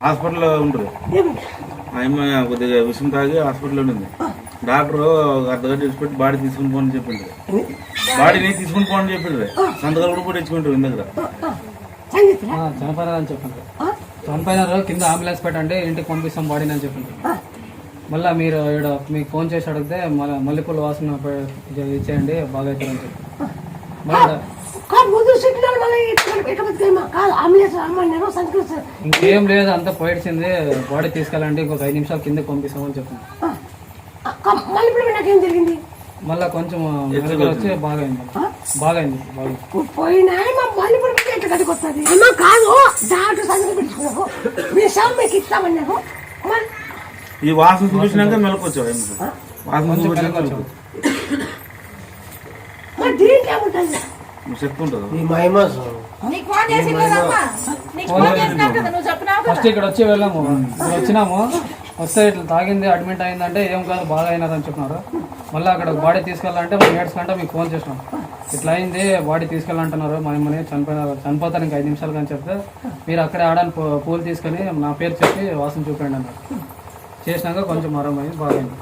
హాస్పిటల్లో ఉండరు ఆమె కొద్దిగా విషయం తాగి హాస్పిటల్లో ఉంది డాక్టర్ ఒక అర్ధ గంట బాడీ తీసుకుని పోని చెప్పిండు. బాడీని తీసుకుని పోని చెప్పిండు. సంతకాలు కూడా కూడా ఇచ్చుకుంటారు ఇంత దగ్గర. ఆ, చనిపోయినారని చెప్పిండ్రు చనిపోయినారు కింద అంబులెన్స్ పెట్టండి ఇంటికి పంపిస్తాం బాడీని అని చెప్పండి. మళ్ళీ మీరు ఇక్కడ మీకు ఫోన్ చేసి అడిగితే మళ్ళీ మల్లెపూల వాసన ఇచ్చేయండి బాగా చెప్పి. కాదు కాదు సంస్కృతి ఇంకేం లేదు అంతా పోయిడ్చింది. బాడీ తీసుకెళ్ళండి ఇంకొక ఐదు నిమిషాలు కిందకి పంపిస్తామని చెప్పింది మళ్ళీ కొంచెం వచ్చి బాగా అయింది. బాగా కాదు ఈ వాసన చూపించినాక మెలకొచ్చావు. వాసన ఫస్ట్ ఇక్కడ వచ్చి వెళ్ళాము. ఇక్కడ వచ్చినాము. వస్తే ఇట్లా తాగింది అడ్మిట్ అయిందంటే ఏం కాదు బాగా అయినారని చెప్పినారు. మళ్ళీ అక్కడ బాడీ తీసుకెళ్ళాలంటే మా నేడ్స్ కంటే మీకు ఫోన్ చేసినాం. ఇట్లా అయింది బాడీ తీసుకెళ్ళంటున్నారు మా అమ్మని చనిపోయినారు. చనిపోతారు ఇంకా ఐదు నిమిషాలు కానీ చెప్తే మీరు అక్కడే ఆడని పూలు తీసుకొని నా పేరు చెప్పి వాసన చూపండి అన్నారు. చేసినాక కొంచెం మరమైంది బాగైంది.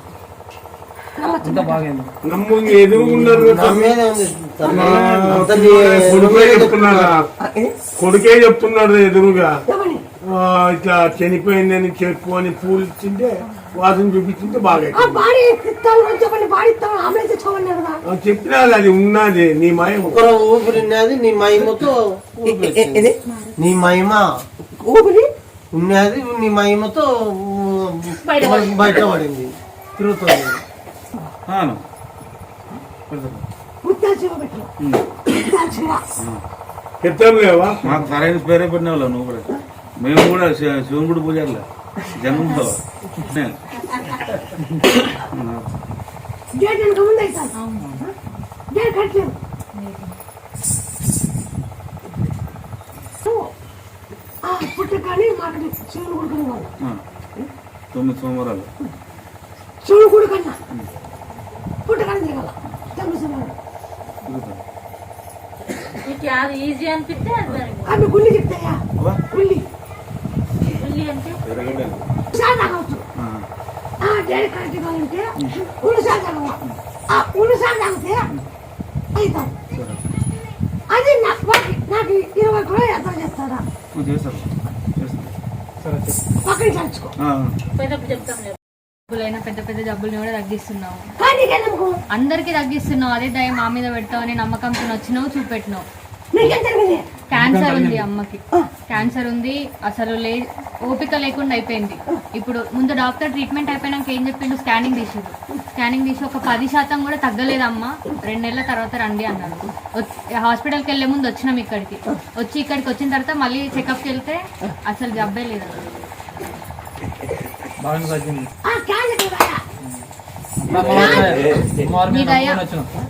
అంతా బాగైంది. కొడుకే చెప్తున్నాడు? ఎదురుగా. ఇట్లా చనిపోయిందని చెప్పు అని పూలు ఇచ్చింటే వాసన చూపించింటే బాగా చెప్పినాది అది ఉన్నది నీ మయం ఒకరు ఊపిరినది నీ మహిమతో. నీ మహిమ. ఊపిరి? ఉన్నది నీ మహిమతో ఊ, బయటపడింది తిరుగుతుంది. చెప్తాను లేవా మాకు సరైన పేరే పెట్టినావు నువ్వు కూడా. మేము కూడా శివుని పూజారులే. జన్మతో. డేట్ వెనక ముందు అవుతాను డేట్ కట్టలేదు ఆ పుట్ట కానీ మాకు శివుని కొడుకుని వాళ్ళు తొమ్మిది సోమవారాలు. కొడుకు కన్నా. పుట్ట కానీ దిగాల తొమ్మిది తిరుగుతాను. నీకు అది ఈజీ అనిపిస్తే ఆమె గుండె చెప్తాయా. గుండి. ఉల్లి అంటే. సార్ తాగవచ్చు. ఆ. ఆ డేట్ కరెక్ట్ కావాలంటే ఉల్లి సార్ ఆ ఉల్లి సార్ తాగితే అవుతాం అది నాకు నాకు ఇరవై కూడా ఎంత చేస్తారు? చేస్తారు సరే చెప్పు. పక్కన చర్చుకో ఆ. పోయేటప్పుడు చెప్తాం లేదు జబ్బులైనా పెద్ద పెద్ద జబ్బుల్ని కూడా తగ్గిస్తున్నావు. అందరికీ తగ్గిస్తున్నావు. అదే దయ మా మీద పెడతావని నమ్మకంతో వచ్చినావు చూపెట్టినావు. క్యాన్సర్ ఉంది అమ్మకి క్యాన్సర్ ఉంది అసలు లే ఓపిక లేకుండా అయిపోయింది ఇప్పుడు ముందు డాక్టర్ ట్రీట్మెంట్ అయిపోయినాక ఏం చెప్పిండు స్కానింగ్ తీసిండు స్కానింగ్ తీసి ఒక పది శాతం కూడా తగ్గలేదమ్మా రెండు నెలల తర్వాత రండి అన్నాడు హాస్పిటల్కి వెళ్ళే ముందు వచ్చినాం ఇక్కడికి వచ్చి ఇక్కడికి వచ్చిన తర్వాత మళ్ళీ చెకప్కి వెళ్తే అసలు జబ్బే లేదు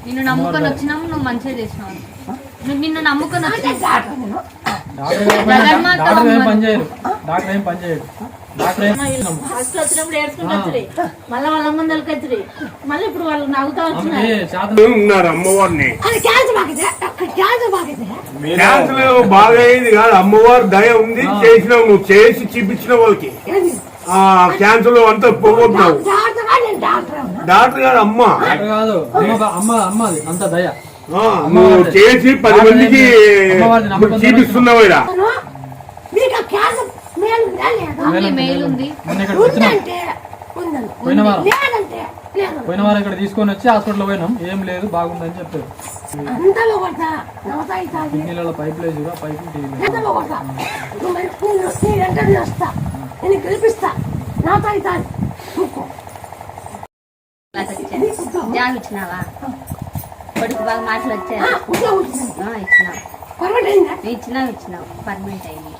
నిన్ను నమ్ముకొని వచ్చినాం నువ్వు మంచిగా చేసినావు నిన్ను నమ్ముకొని డాక్టర్ ఏం పని- జగన్మాత డాక్టర్ ఏం అమ్మ. పని చేయరు. డాక్టర్ ఏం పని చేయడు డాక్టర్ ఏం ఫస్ట్ వచ్చినప్పుడు ఏడ్చుకుంటూ వచ్చి మళ్ళీ వాళ్ళ ముందరికి వచ్చి మళ్ళీ ఇప్పుడు వాళ్ళు నవ్వుతా వచ్చినారు. అమ్మకి శాతం ఉన్నారు అమ్మవారిని? అది క్యాన్సర్ బాగితే క్యాన్సర్ బాగితే క్యాన్సర్ బాగా అయింది కాదు. అమ్మవారి దయ ఉంది. చేసినావు నువ్వు. చేసి చూపించిన వాళ్ళకి. ఆ క్యాన్సర్ అంతా పోగొట్టినావు. డాక్టర్ గారు అమ్మ. కాదు. అమ్మ అమ్మ అంత దయ. నువ్వు చేసి పది మందికి చూపిస్తున్నావు పోయిన వారం. లేదంటే లేదు. పోయిన వారం ఇక్కడ తీసుకొని వచ్చి హాస్పిటల్ పోయినాం. ఏం లేదు బాగుందని చెప్పారు. పైప్ లేదు. పైప్ గెలిపిస్తా. నాతో అవుతుంది చూకో జాబ్ ఇచ్చినావా కొడుకు బాగా మాటలు వచ్చాయి. ఇచ్చినావు ఇచ్చినావు ఇచ్చినావు పర్మనెంట్ అయింది.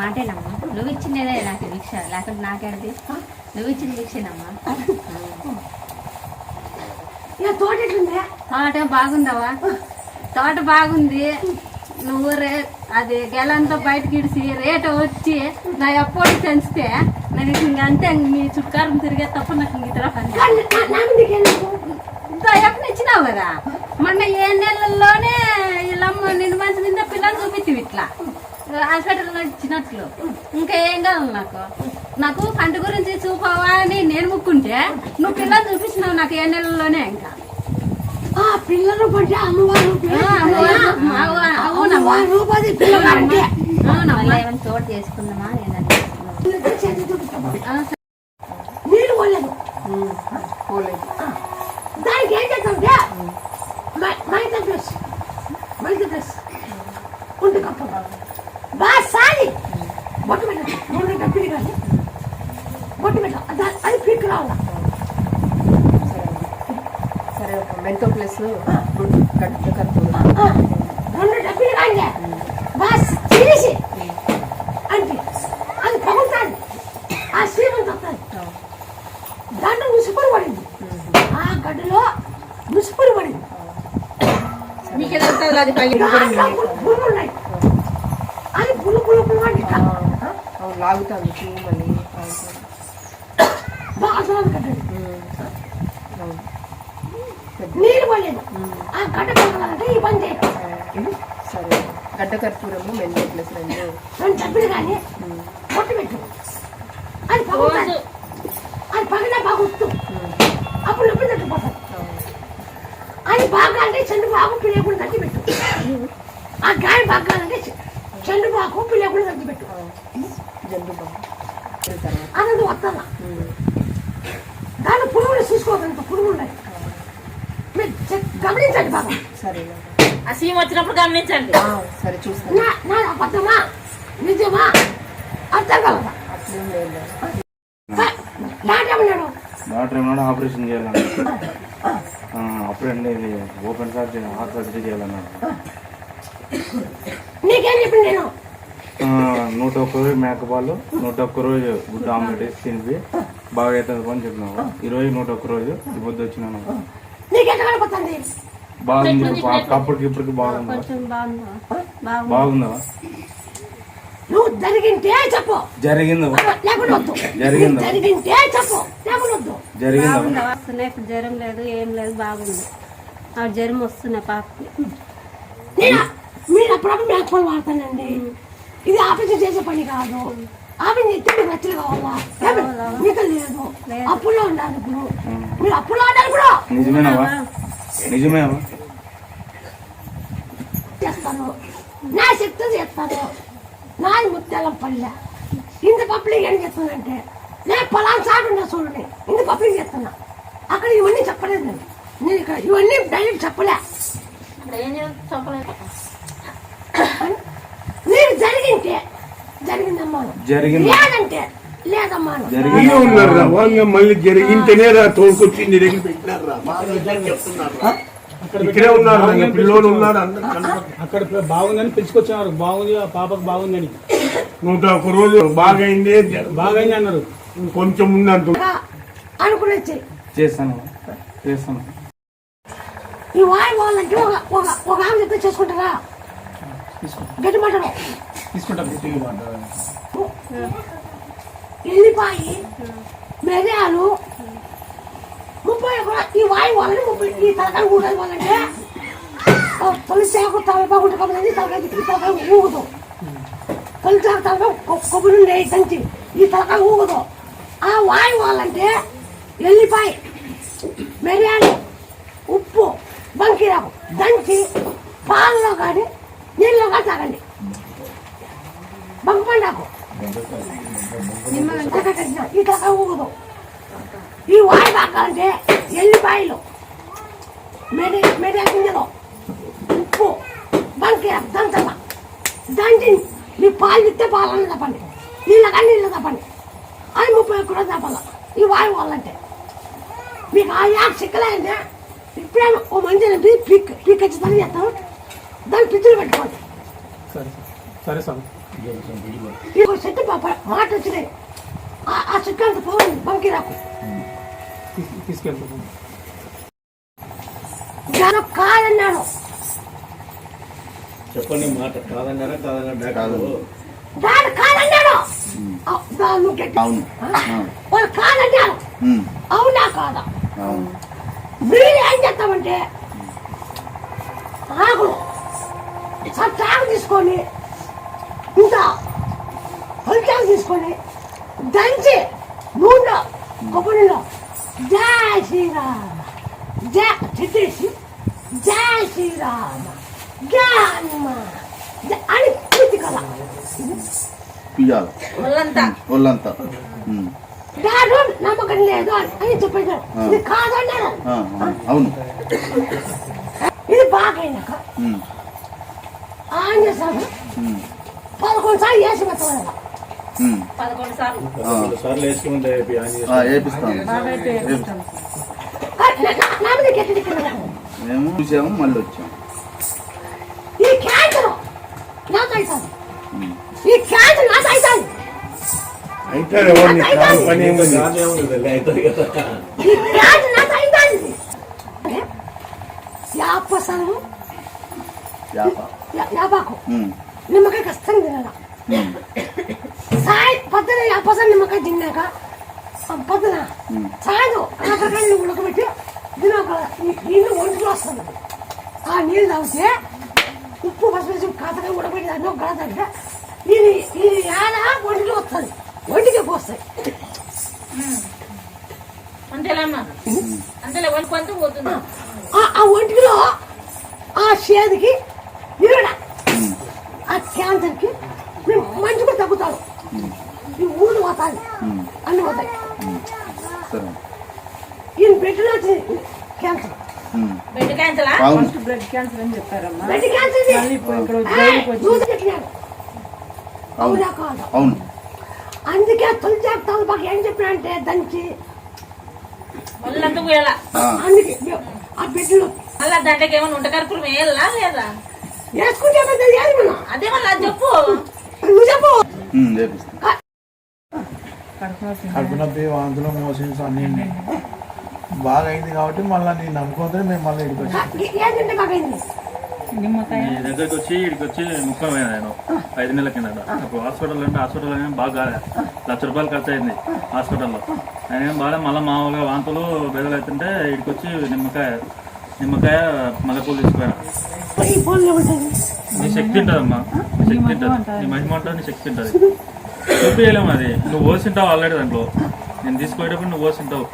మాటేనమ్మా. నువ్వు ఇచ్చినదే నాకు భిక్ష. లేకుంటే నాకేంటి? నువ్వు ఇచ్చిన భిక్షేనమ్మా. తోట బాగుందవా తోట బాగుంది. నువ్వు రే అది గెలంతా బయటకి ఇడిసి రేటు వచ్చి నా ఎప్పుడు పెంచితే నాకు ఇంక అంతే మీ చుట్కారం తిరిగే తప్ప నాకు ఇంక దయపు ఇచ్చినావు కదా? మొన్న ఏ నెలల్లోనే ఇలా నిండు మంచి నిండా పిల్లలు చూపించి ఇట్లా. హాస్పిటల్లో ఇచ్చినట్లు. ఇంకా ఏం కావాలి నాకు. నాకు కంటి గురించి చూపవా అని నేను ముక్కుంటే నువ్వు పిల్లలు చూపించినావు నాకు ఏ నెలల్లోనే ఇంకా. ఆ పిల్లలు పడితే అమ్మవారు ఆ, అమ్మవారు, పిల్లగారంటే. అవునమ్మా. ఏమైనా తోట చేసుకుందామా? నీళ్ళు పోలేదు. పోలేదు దానికి ఏం చేద్దామంటే మైత ప్లస్ మైత ప్లస్ ఉండి కప్పు బాగా సాలి బొట్టు పెట్ట రెండు డబ్బిలు కానీ బొట్టు పెట్ట దా- సరే ఒక మెంతో ప్లస్ గడ్డ కర్పూరం రెండు డబ్బిలు కానీ అంటే అది పగులుతుంది ఆ సీమంత దాంట్లో ముసుపురు పడింది ఆ గడ్డలో ముసుపురు పడింది మీకే అది ఉన్నాయి అది పులు పులు పులు అంటే లాగుతాను మళ్ళీ లాగుతాను. బాగా దూరం కట్టండి అవును. నీళ్ళు పోలేదు ఆ గడ్డ పగలంటే ఈ పని చేయడం సరే గడ్డ కర్పూరము మెంతో ప్లస్ రెండు రెండు డబ్బులు కానీ కొట్టు పెట్టు అది పగులుతుంది అది పగిలినా బాగుతూ అప్పుడు నొప్పి తగ్గిపోతుంది అది బాగా అంటే చెండు బాగు పిల్లకుండా తగ్గి పెట్టు ఆ గాయ బాగా అంటే చెండు బాగు పిల్లకుండా తగ్గి పెట్టు జండు బాగా తర్వాత అన్నది వస్తాను దాని పురుగులు చూసుకోవద్దు పురుగులు ఉన్నాయి. మీరు గమనించండి బాగా సరే ఆ సీమ్ వచ్చినప్పుడు గమనించండి. సరే చూస్తాను. నా నా అబద్ధమా? నిజమా? అర్థం కలదా? డాక్టర్ ఏమన్నాడు? ఆపరేషన్ చేయాలన్నాడు. ఆ, అప్పుడండి ఓపెన్ సర్జరీ హార్ట్ సర్జరీ చేయాలన్నాడు. నీకేం చెప్పిన నేను? ఆ, నూట ఒక్క రోజు మేకపాలు నూట ఒక్క రోజు గుడ్డ ఆమ్లెట్ వేసి తినిపి. బాగా అవుతుంది పని చెప్పినావు. ఈ రోజు నూట ఒక్క రోజు. ఈ పొద్దు వచ్చినాను. బాగుంది. అప్పటికి ఇప్పటికి బాగుందా? బాగుందా? నువ్వు జరిగింటే చెప్పు. జరిగిందా? లేకుండా వద్దు. జరిగిందా? జరిగింటే చెప్పు. లేకుండా వద్దు. జరిగిందా? వస్తున్నాయి. ఇప్పుడు జ్వరం లేదు ఏం లేదు బాగుంది. ఆ జ్వరం వస్తున్నాయి పాపకి. మీరు అప్పుడప్పుడు మేకపోలు వాడతానండి. ఇది ఆపరేషన్ చేసే పని కాదు. ఆపరేషన్ చేస్తే మీకు నచ్చలు కావాలా? మీకు లేదు. అప్పుల్లో ఉండాలి ఇప్పుడు. మీరు అప్పుల్లో ఉండాలి ఇప్పుడు. నిజమేనావా నిజమేవా చేస్తాను. నా శక్తి చేస్తాను. నాది ముత్యాలం పల్లె. ఇంత పబ్లిక్ ఏం చేస్తుందంటే నేను పొలాన్ని సాగుండా చూడండి. ఇంత పబ్లిక్ చేస్తున్నా. అక్కడ ఇవన్నీ చెప్పలేదు నేను. ఇక్కడ ఇవన్నీ డైరెక్ట్ చెప్పలే. ఏం చెప్పలేదు? మీరు జరిగింటే జరిగిందమ్మాను జరిగింది. లేదంటే లేదమ్మాను జరిగింది. ఇక్కడే ఉన్నారు రా వాళ్ళు మళ్ళీ జరిగింటేనే రా తోడుకొచ్చి నీ దగ్గర పెట్టినారు రా బాగా చెప్తున్నారు. రా. ఇక్కడే ఉన్నారు పిల్లోడు ఉన్నారు అందరు కనపడుతున్నారు. అక్కడ బాగుందని పిలుచుకొచ్చినారు బాగుంది ఆ పాపకు బాగుందని. నూట ఒక రోజు బాగైంది. బాగైంది అన్నారు. కొంచెం ఉందంటు. అనుకుని చేస్తాను చేస్తాను ఈ వాయి వాళ్ళంటే ఒక ఒక ఒక ఆమె చెప్తే చేసుకుంటారా? గట్టి తీసుకుంటాం ఎల్లిపాయి మిరియాలు ముప్పై కూడా ఈ వాయు వాళ్ళని ముప్పై ఈ తలకాయ ఊడని వాళ్ళంటే. తలకాయ ఉంటుంది కాబట్టి తలకాయ ఈ తలకాయ ఊగదు. తొలిసాకు తలకాయ కొ- కొబ్బరి ఉండే దంచి ఈ తలకాయ ఊగదు. ఆ వాయు వాళ్ళంటే ఎల్లిపాయ మిరియాలు ఉప్పు బంకిరాకు దంచి పాలలో కానీ నీళ్ళు కానీ తాగండి బంకపండాకు ఇట్లా ఊగదు. ఈ వాయి బాగాలంటే ఎల్లిపాయలు మెడి మెడి గింజలు. ఉప్పు. బంకి దంచల దంచి మీ పాలు ఇస్తే పాలన్న తప్పండి. నీళ్ళ కానీ నీళ్ళు తప్పండి. అది ముప్పై ఒక్క రోజు తప్పాల ఈ వాయు వాళ్ళంటే. మీకు ఆ యాక్ సిక్కలేదంటే ఇప్పుడే ఓ మంచి పీక్ పీక్ ఖచ్చితంగా చేస్తాం. దాన్ని పిచ్చులు పెట్టుకోండి సరే సరే సార్ ఒక చెట్టు పాప మాట వచ్చినాయి ఆ- ఆ చెట్టు అంత పోవాలి బంకి రాకు తీసుకెళ్తాం నేను కాదన్నాను చెప్పండి మాట కాదన్నారా కాదన్నా కాదు. దాని కాదన్నాడు. ఆ, దాన్ని గట్టి. అవును. వాళ్ళు ఉమ్. అవునా కాదా? మీరు ఏం చేస్తామంటే ఆకులు సత్తాకు తీసుకొని ఇంకా హల్చాలు తీసుకొని దంచి నూనె కొబ్బరిలో జై శ్రీరామ జై తిట్టేసి జై శ్రీరామ జై హనుమాన్ జై అని పూర్తి కదా పియ్యాలి ఒళ్ళంతా ఉమ్. దాడు నమ్మకం లేదు అని అని చెప్పేశారు ఇది కాదన్నారు ఆ, ఆ, అవును ఇది బాగైనాక స్వామి. ఉమ్. పదకొండు సార్లు వేసి పెట్టవాలి. పదకొండు సార్లు. వేపిస్తాం మేము చూసాము మళ్ళీ వచ్చాము ఈ క్యాన్సర్ నాకు. ఈ క్యాన్సర్ నాకు అవుతుంది అయితే ఎవరిని కాని పని ఏముంది? ఈ క్యాన్సర్ నాకు అవుతుంది యాపసను యాప. యాపాకు. నిమ్మకాయ కష్టంగా తినాల. సాయి పొద్దున యాపసను నిమ్మకాయ తిన్నాక పొద్దున. సాయంత్రం కాకరకాయలు ఉడకబెట్టి తినాక నీళ్ళు ఒంటిలో వస్తుంది ఆ నీళ్ళు తాగితే ఉప్పు పసుపు కాకరకాయ ఉడకబెట్టి దాన్ని ఒక తగ్గితే ఇది ఇది ఏడ ఒంటికి వస్తుంది. ఒంటికి పోస్తాయి. అంతేలే కొంత పోతుంది. ఆ- ఆ ఒంటిలో ఆ చేతికి ఇరడ ఆ క్యాన్సర్కి మేము మంచి కూడా తగ్గుతాడు ఈ ఊరు పోతాయి అన్ని పోతాయి సరే ఈయన పెట్టిన వచ్చింది క్యాన్సర్ ఉమ్. బెడ్ క్యాన్సలా క్యాన్సర్ ఇది. ఆ, దూది పెట్టినాడు. అవునా. కాదా? అవును. అందుకే తొలి చేస్తాను మాకు ఏం వాళ్ళంతా పోయాలా? ఆ. అందుకే ఆ బిడ్డలు మళ్ళా దాంట్లోకి ఏమైనా వేయాలా లేదా? వేసుకుంటే? అదే మళ్ళీ అది చెప్పు. నువ్వు చెప్పు. కడుపు నొప్పి. వాంతులు మోషన్స్ అన్నీ బాగా అయింది కాబట్టి మళ్ళీ నేను నమ్ముకుంటే మేము మళ్ళీ ఇక్కడికి దగ్గరికి వచ్చి ఇక్కడికి వచ్చి పోయినా నేను? ఐదు నెలల కిందట. అప్పుడు హాస్పిటల్ అంటే హాస్పిటల్ అయినా బాగా కాలే. లక్ష రూపాయలు ఖర్చు అయింది హాస్పిటల్లో. ఆయన ఏం బాగా మళ్ళీ మామూలుగా వాంతులు బెదలు అవుతుంటే ఇక్కడికి వచ్చి నిమ్మకాయ నిమ్మకాయ మల్లెపూలు ఉంటుంది నీ శక్తి ఉంటుందమ్మా. నీ శక్తి ఉంటుంది. నీ మహిమ ఉంటుంది నీ శక్తి ఉంటుంది. చూపించలేము అది. నువ్వు పోసింటావు ఆల్రెడీ దాంట్లో. నేను తీసుకుపోయేటప్పుడు నువ్వు పోసింటావు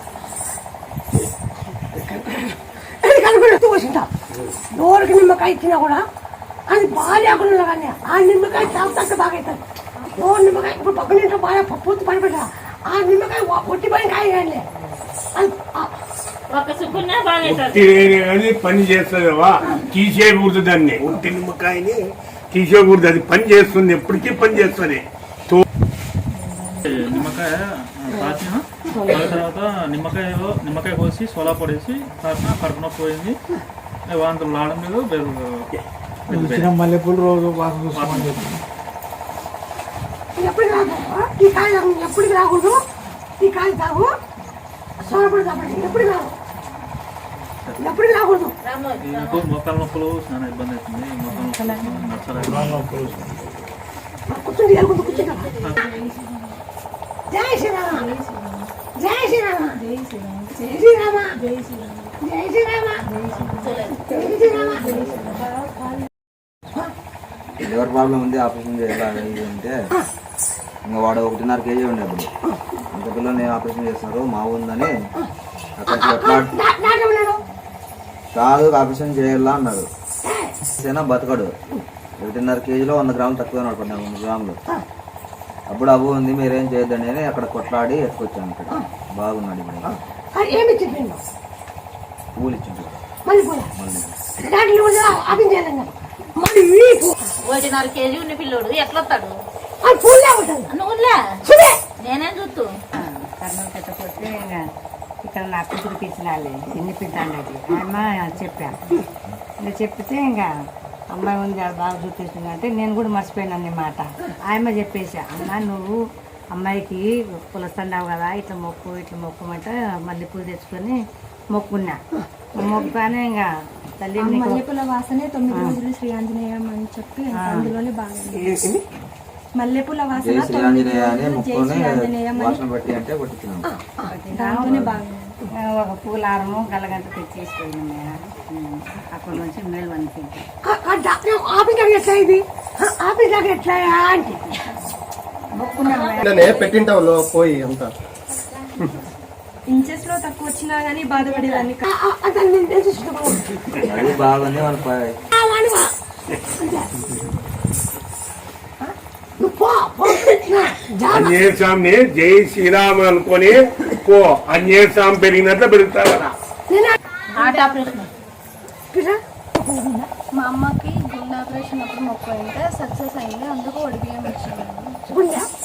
నోరుకి నిమ్మకాయ ఇచ్చినా కూడా అది బాగా లేకుండా కానీ ఆ నిమ్మకాయ తాగుతాక బాగా అవుతుంది. నోరు నిమ్మకాయ ఇప్పుడు పక్కన ఇంట్లో బాగా పూర్తి పడిపెట్ట ఆ నిమ్మకాయ ఒట్టి పని కాయ కానీ అది పని చేస్తుందవా తీసేయకూడదు దాన్ని. ఉట్టి నిమ్మకాయని తీసేయకూడదు అది పని చేస్తుంది ఎప్పటికీ పని చేస్తుంది. నిమ్మకాయ మళ్ళీ తర్వాత నిమ్మకాయలో నిమ్మకాయ కోసి సోలా పొడేసి తాచిన కడుపు నొప్పి పోయింది. వాంతులు రావడం లేదు ఇచ్చిన మల్లెపూలు రోజు వాసన చూసుకోమని చెప్పి ఎప్పుడు రాదు ఈ కాయ తాగు, ఎప్పటికి రాకూడదు? ఈ కాయ తాగు. సోనపడి తాపడి. ఎప్పటికి రాదు ఎప్పటికి రాకూడదు? నాకు మోకాల నొప్పులు చాలా ఇబ్బంది అవుతుంది. నొప్పులు కూర్చుండి జై శ్రీరామ. జై శ్రీరామ. జై శ్రీరామ. జై శ్రీరామ. జై శ్రీరామ. లివర్ ప్రాబ్లం ఉంది ఆపరేషన్ చేయాలి అంటే ఇంకా వాడు ఒకటిన్నర కేజీ ఉండే అప్పుడు. ఇంత పిల్లలు నేను ఆపరేషన్ చేస్తారు? మా ఉందని అక్కడ కొట్లాడు కాదు ఆపరేషన్ చేయాలా అన్నాడు. సేనా బతకడు. ఒకటిన్నర కేజీలో వంద గ్రాములు తక్కువ పడినా వంద గ్రాములు. అప్పుడు అబ్బు ఉంది మీరేం చేయొద్దండి అని అక్కడ కొట్లాడి ఎత్తుకొచ్చాను ఇక్కడ. బాగున్నాడు ఇప్పుడు. పూలు మళ్ళీ మళ్ళీ. ఒకటిన్నర కేజీ ఉన్న పిల్లోడు ఎట్లా వస్తాడు అది పూలే ఉంటుంది నువ్వులే? చూడే. నేనేం చూస్తూ కర్నూలు పెట్టకపోతే ఇంకా ఇక్కడ నా కూతురికి ఇచ్చినాలి ఎన్ని పెట్టాలి అమ్మ చెప్పాను ఇంకా చెప్తే ఇంకా అమ్మాయి ఉంది ఆడ బాగా చూపిస్తుంది అంటే నేను కూడా మర్చిపోయాను అన్నమాట. ఆయమ్మ చెప్పేసా అమ్మ నువ్వు అమ్మాయికి పులస్తున్నావు కదా ఇట్లా మొక్కు ఇట్లా మొక్కమంటే మళ్ళీ పూలు తెచ్చుకొని మొక్కున్నా. మొక్కనే ఇంకా తల్లి మల్లెపూల వాసనే తొమ్మిది రోజులు శ్రీ ఆంజనేయం అని చెప్పి అందులోనే బాగుంది మల్లెపూల వాసన జై శ్రీ ఆంజనేయం అని దాంతోనే బాగుంది ఒక పూలారము గలగంట తెచ్చేసిపోయింది మేడం. అక్కడ నుంచి మేలు అనిపించింది. ఆపిల్ ఎట్లా ఇది? ఆపిల్ ఎట్లా అంటే? పెట్టింటావు పోయి అంతా. ఇంచెస్లో తక్కువ వచ్చినా గానీ బాధపడేదాన్ని అది జా శ్రీరామ్ అనుకొని పో. స్వామి పెరిగినట్లు పెరుగుతారు మా అమ్మకి గుండె ఆపరేషన్ అప్పుడు మొక్కు అయితే సక్సెస్ అయింది అందుకు ఒడిబియ్యం వచ్చింది.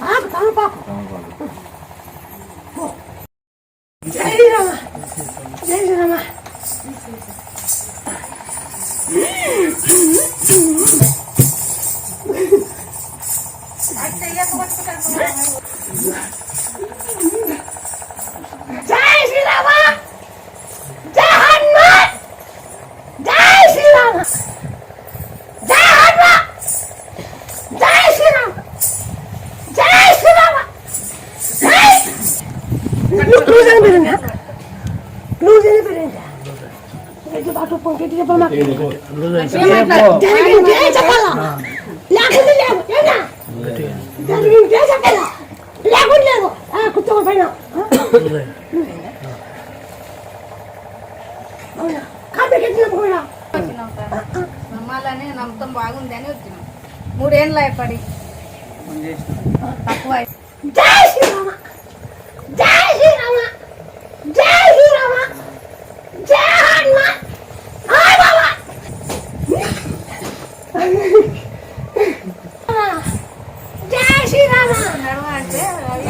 啊，不当 apa, apa? Jadi, 上了 చెప్పమ్మా. Hello, my.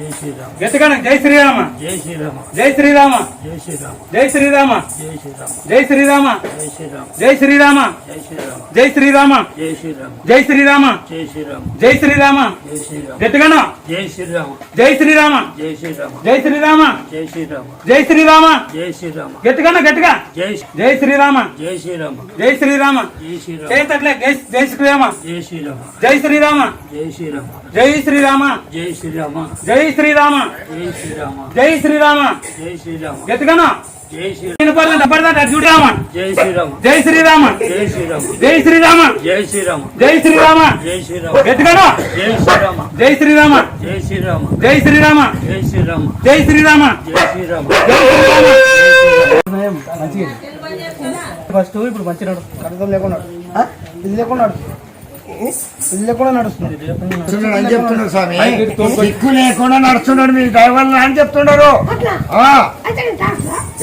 జై శ్రీరామ్ జై శ్రీరామ జై శ్రీరామ్ జై శ్రీరామ జై శ్రీరామ్ జై శ్రీరామ జై శ్రీరామ్ జై శ్రీరామ జై శ్రీరామ్ జై శ్రీరామ జై శ్రీరామ్ జై శ్రీరామ జై శ్రీరామ్ జై శ్రీరామ శ్రీరామ్ జై శ్రీరామ జై శ్రీరామ్ జై శ్రీరామ్ జై శ్రీరామ జై శ్రీరామ్ జై శ్రీరామ జై శ్రీరామ్ గట్టిగా గట్టిగా జై జై శ్రీరామ జై శ్రీరామ్ జై శ్రీరామ జై శ్రీరామ్ చేతట్లే జై జై శ్రీరామ జై శ్రీరామ్ జై శ్రీరామ జై శ్రీరామ్ జై శ్రీరామ జై శ్రీరామ జై శ్రీరామ. జై శ్రీరామ. జై శ్రీరామ జై శ్రీరామ జై శ్రీరామ జై శ్రీరామ్. జై శ్రీరామ. జై శ్రీరామ్. జై శ్రీరామ జై శ్రీరామ్. జై శ్రీరామ. జై శ్రీరామ్. జై శ్రీరామ. జై శ్రీరామ జై శ్రీరామ జై శ్రీరామ జై శ్రీరామ జై శ్రీరామ జై శ్రీరామ జై శ్రీరామ ఫస్ట్ ఇప్పుడు మంచిగా కడతం లేకున్నాడు ఇది లేకున్నాడు ఇల్లు కూడా నడుస్తుంది నడుస్తున్నాడు అని చెప్తున్నారు స్వామి. దిక్కు లేకుండా నడుస్తున్నాడు మీ డ్రైవర్ అని చెప్తున్నారు అట్లా?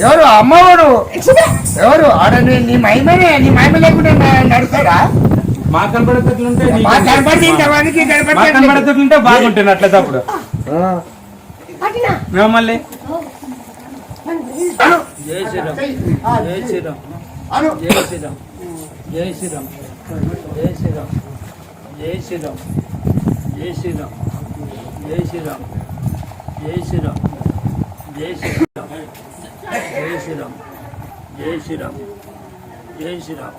ఎవరు? అమ్మవాడు ఎవరు? ఆడ నీ- నీ మహిమనే నీ మహిమ లేకుండా న- నడుస్తాడా? మా కనబడేటట్లుంటే కనబడేటట్లుంటే బాగుంటుంది పట్టినా? మేము మళ్ళీ? జై శ్రీరామ్. జై శ్రీరామ్. జై శ్రీరామ్. జై శ్రీరామ్. జై శ్రీరామ్. జై శ్రీరామ్ జై శ్రీరామ్ జై శ్రీరామ్ జై శ్రీరామ్ జై శ్రీరామ్ జై శ్రీరామ్ జై శ్రీరామ్ జై శ్రీరామ్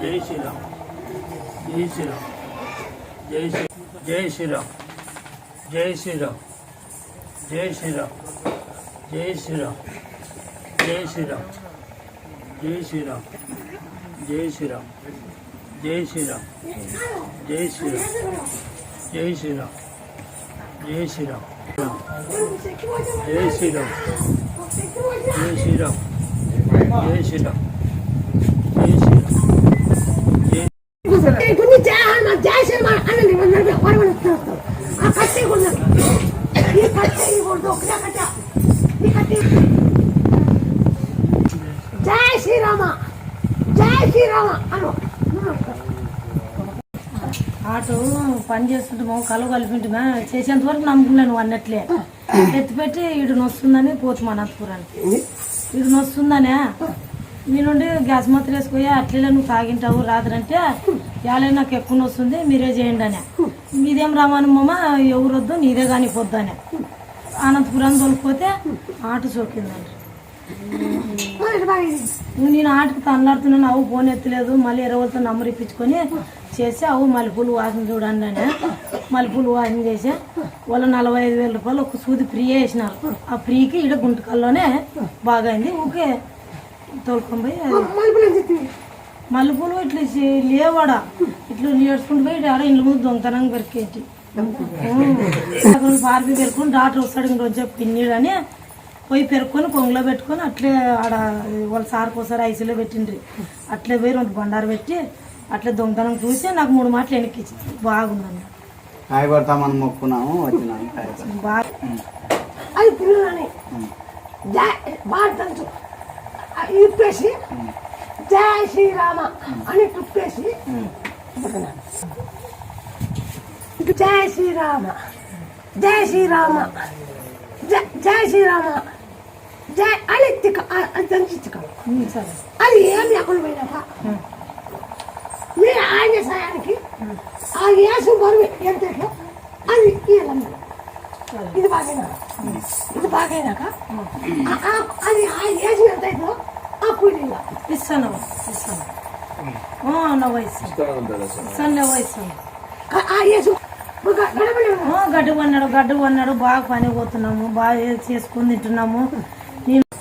జై శ్రీరామ్ జై శ్రీరామ్ జై శ్రీ జై శ్రీరామ్ జై శ్రీరామ్ జై శ్రీరామ్ జై శ్రీరామ్ జై శ్రీరామ్ జై శ్రీరామ్ జై శ్రీరామ్ జై శ్రీరామ్. జై శ్రీరామ్. జై శ్రీరామ్. జై శ్రీరామ్. జై శ్రీరామ్. జై శ్రీరామ్. జై శ్రీరామ్. జై శ్రీరామ్. కొన్ని జయ ఆ కట్టే ఈ కట్టే. ఈ కట్టే. జయ శ్రీరామ జయ శ్రీరామ అను. ఆటో పని చేస్తుంటాము కలువ కలిపింటామా చేసేంత వరకు నమ్ముకున్నాను అన్నట్లే. ఎత్తిపెట్టి ఇడు నొస్తుందని పోతాం అనంతపురానికి. ఇడు నొస్తుందనే. మీ నుండి గ్యాస్ మాత్రం వేసుకొని అట్లే నువ్వు తాగింటావు రాత్రంటే యాలే నాకు ఎక్కువ వస్తుంది మీరే చేయండి అని. మీదేం రామానమ్మ ఎవరొద్దు నీదే కానీ పొద్దునే. అనంతపురం తోలిపోతే ఆటో సోకిందండి నేను ఆటకు తనలాడుతున్నాను అవు ఫోన్ ఎత్తలేదు మళ్ళీ ఇరవైతో నంబర్ ఇప్పించుకొని చేసి అవు మల్లెపూలు వాసన చూడండి అని. మల్లెపూలు వాసన చేసి వాళ్ళు నలభై ఐదు వేల రూపాయలు ఒక సూది ఫ్రీ వేసినారు. ఆ ఫ్రీకి ఈడ గుంటకల్లోనే బాగా అయింది ఊకే తోలుకొని పోయి అది మల్లెపూలు ఇట్లా లేవాడా. ఇట్లా నేర్చుకుంటూ పోయి ఆడ ఇండ్ల ముందు దొంగతనంగా పెరికేటి. పార్కి పెరుకొని డాక్టర్ వస్తాడు ఇంక రోజు పిన్నిడని పోయి పెరుక్కొని కొంగులో పెట్టుకొని అట్లే ఆడ వాళ్ళ సార్కి ఒకసారి ఐసీలో పెట్టిండ్రి. అట్లే పోయి రెండు బండారు పెట్టి అట్లే దొంగతనం చూసి నాకు మూడు మాటలు వెనక్కి ఇచ్చింది బాగుందండి కాయపడతామని మొక్కున్నాము వచ్చినాము బాగా. అది పిల్లలని జయ భారతంచు ఇప్పేసి జయ శ్రీరామ అని తుప్పేసి జయ శ్రీరామ జయ శ్రీరామ జయ శ్రీరామ. అది దంచిక సరే అది ఏం లేకుండా పోయినాక మీరు ఆయన సాయానికి ఆ యేసు బరువు ఎంత అది ఇది బాగైనా ఇది బాగైనాక ఆ- ఆ- అది ఆ ఏజ్ ఎంత అయిందో ఆ కూలీగా ఇస్తాను ఇస్తాను నవ్వు ఇస్తాను ఇస్తాను నవ్వు ఇస్తాను ఆ గడ్డు కొన్నాడు గడ్డు కొన్నాడు బాగా పని పోతున్నాము బాగా చేసుకుని తింటున్నాము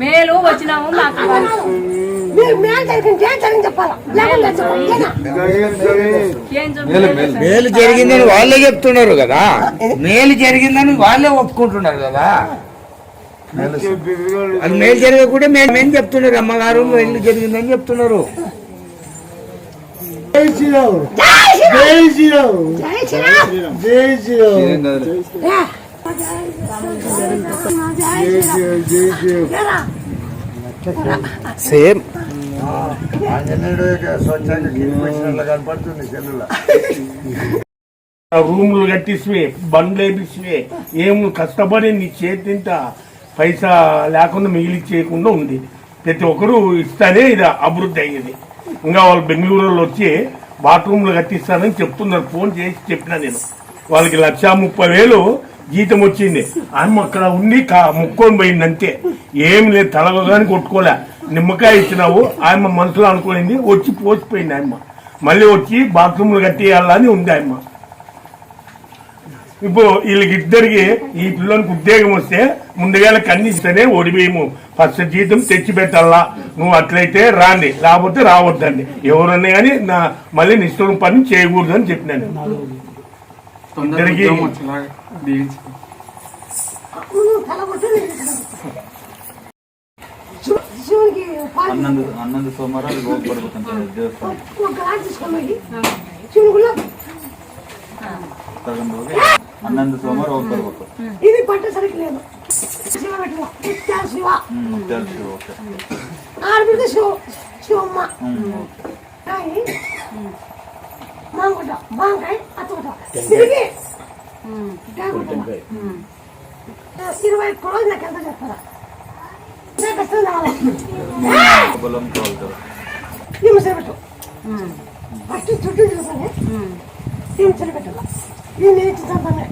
మేలు వచ్చినాము మాకు మేలు జరిగిందని వాళ్ళే చెప్తున్నారు కదా. మేలు జరిగిందని వాళ్ళే ఒప్పుకుంటున్నారు కదా. అది మేలు జరగకుండా మేము ఏం చెప్తున్నారు అమ్మగారు. మేలు జరిగిందని చెప్తున్నారు. జై శ్రీరామ్. జై శ్రీరామ్. జై శ్రీరామ్. జై శ్రీరామ్. సేమ్. రూములు కట్టిస్తే బండ్లు వేపిస్తే ఏం కష్టపడి నీ చేతింత పైసా లేకుండా మిగిలిచ్చేయకుండా ఉంది. ప్రతి ఒక్కరు ఇస్తానే ఇది అభివృద్ధి అయ్యేది. ఇంకా వాళ్ళు బెంగళూరులో వచ్చి బాత్రూమ్లు కట్టిస్తానని చెప్తున్నారు. ఫోన్ చేసి చెప్పిన నేను. వాళ్ళకి లక్షా ముప్పై వేలు జీతం వచ్చింది. ఆమె అక్కడ ఉండి కా ముక్కొని పోయింది అంతే. ఏం లేదు తలగగాని కొట్టుకోలే. నిమ్మకాయ ఇచ్చినావు ఆమె మనసులో అనుకోనింది వచ్చి పోసిపోయింది ఆయమ్మ. మళ్ళీ వచ్చి బాత్రూమ్లు కట్టేయాలని ఉంది ఆయమ్మ. ఇప్పుడు వీళ్ళకి ఇద్దరికి ఈ పిల్లలకి ఉద్యోగం వస్తే ముందుగా కన్నిస్తేనే ఓడిపోయము. ఫస్ట్ జీతం తెచ్చి పెట్టాలా. నువ్వు అట్లయితే రాండి లేకపోతే రావద్దండి. ఎవరన్నా కానీ నా మళ్ళీ నిష్ఠూరం పని చేయకూడదు అని చెప్పినాను. ఇద్దరికి అన్నందు సోమవారాలు రోజు అన్నందు సోమవారం రోజు పడుకోకు ఇది పట్ట సరికి లేదు. శివ శివ. ఆడబిడ్డ శివమ్మ. మాంగుట మాంకాయ అత్తగుట తిరిగి ఇరవై రోజు నాకు ఎంత చెప్తారా నాకు కావాలి పొలం తోలుతారు ఈమె సరిపెట్టు ఫస్ట్ చుట్టూ చూసానే ఈమె సరిపెట్టాల ఈమె ఇచ్చి చంపానే